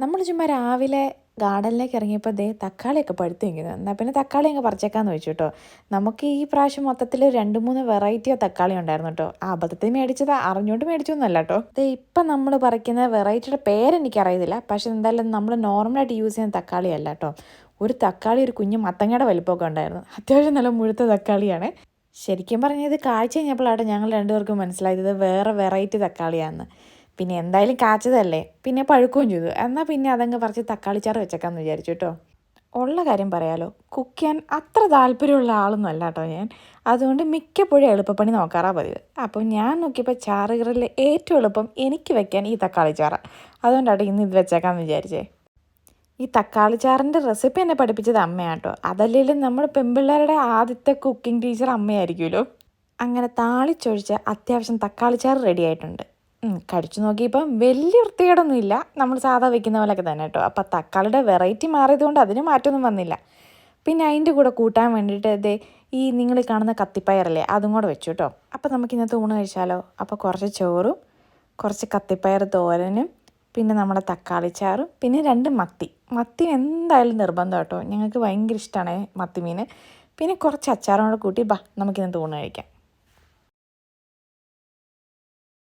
നമ്മൾ ചുമ്മാ രാവിലെ ഗാർഡനിലേക്ക് ഇറങ്ങിയപ്പോൾ ദേ തക്കാളിയൊക്കെ പഴുത്ത് നിൽക്കുന്നു എന്നാൽ പിന്നെ തക്കാളി അങ്ങ് പറിച്ചേക്കാന്ന് വെച്ചു കേട്ടോ നമുക്ക് ഈ പ്രാവശ്യം മൊത്തത്തിൽ രണ്ട് മൂന്ന് വെറൈറ്റി തക്കാളി ഉണ്ടായിരുന്നു കേട്ടോ ആ അബദ്ധത്തിൽ മേടിച്ചത് അറിഞ്ഞുകൊണ്ട് മേടിച്ചൊന്നുമല്ല കേട്ടോ ദേ ഇപ്പം നമ്മൾ പറിക്കുന്ന വെറൈറ്റിയുടെ പേരെനിക്കറിയത്തില്ല പക്ഷെ എന്തായാലും നമ്മൾ നോർമലായിട്ട് യൂസ് ചെയ്യുന്ന തക്കാളി അല്ല കേട്ടോ ഒരു തക്കാളി ഒരു കുഞ്ഞു മത്തങ്ങയുടെ വലിപ്പമൊക്കെ ഉണ്ടായിരുന്നു. അത്യാവശ്യം നല്ല മുഴുത്ത തക്കാളിയാണ്. ശരിക്കും പറഞ്ഞാൽ ഇത് കാഴ്ച കഴിഞ്ഞപ്പോഴാണ് ഞങ്ങൾ രണ്ടുപേർക്കും മനസ്സിലായത് ഇത് വേറെ വെറൈറ്റി തക്കാളിയാണെന്ന് പിന്നെ എന്തായാലും കാച്ചതല്ലേ? പിന്നെ പഴുക്കുകയും ചെയ്തു. എന്നാൽ പിന്നെ അതങ്ങ് പറിച്ച് തക്കാളിച്ചാറ് വെച്ചേക്കാന്ന് വിചാരിച്ചു കേട്ടോ ഉള്ള കാര്യം പറയാലോ. കുക്ക് ചെയ്യാൻ അത്ര താല്പര്യമുള്ള ആളൊന്നും അല്ല കേട്ടോ ഞാൻ. അതുകൊണ്ട് മിക്കപ്പോഴും എളുപ്പപ്പണി നോക്കാറാ പതിവ്. അപ്പോൾ ഞാൻ നോക്കിയപ്പോൾ ചാറുകറിൽ ഏറ്റവും എളുപ്പം എനിക്ക് വെക്കാൻ ഈ തക്കാളി ചാറ് അതുകൊണ്ടാണ് ഇന്ന് ഇത് വെച്ചേക്കാന്ന് വിചാരിച്ചേ. ഈ തക്കാളി ചാറിന്റെ റെസിപ്പി എന്നെ പഠിപ്പിച്ചത് അമ്മയാട്ടോ അതല്ലെങ്കിലും നമ്മൾ പെൺപിള്ളേരുടെ ആദ്യത്തെ കുക്കിംഗ് ടീച്ചർ അമ്മയായിരിക്കുമല്ലോ. അങ്ങനെ താളിച്ചൊഴിച്ച് അത്യാവശ്യം തക്കാളി ചാറ് റെഡി ആയിട്ടുണ്ട്. കടിച്ചു നോക്കിയപ്പം വലിയ വൃത്തികേടൊന്നും ഇല്ല നമ്മൾ സാധാ വെക്കുന്ന പോലെയൊക്കെ തന്നെ കേട്ടോ. അപ്പം തക്കാളിയുടെ വെറൈറ്റി മാറിയതുകൊണ്ട് അതിന് മാറ്റമൊന്നും വന്നില്ല. പിന്നെ അതിന്റെ കൂടെ കൂട്ടാൻ വേണ്ടിയിട്ട് ദേ ഈ നിങ്ങൾ കാണുന്ന കത്തിപ്പയറല്ലേ അതും കൂടെ വെച്ചു കേട്ടോ. അപ്പം നമുക്ക് ഇന്നത്തെ ഊണ് കഴിച്ചാലോ? അപ്പോൾ കുറച്ച് ചോറും കുറച്ച് കത്തിപ്പയർ തോരനും പിന്നെ നമ്മുടെ തക്കാളി ചാറും പിന്നെ രണ്ട് മത്തി. മത്തി എന്തായാലും നിർബന്ധം കേട്ടോ. ഞങ്ങൾക്ക് ഭയങ്കര ഇഷ്ടമാണ് മത്തി മീൻ. പിന്നെ കുറച്ച് അച്ചാറും കൂടെ കൂട്ടി ബാ നമുക്കിന്ന് തൂണ് കഴിക്കാം.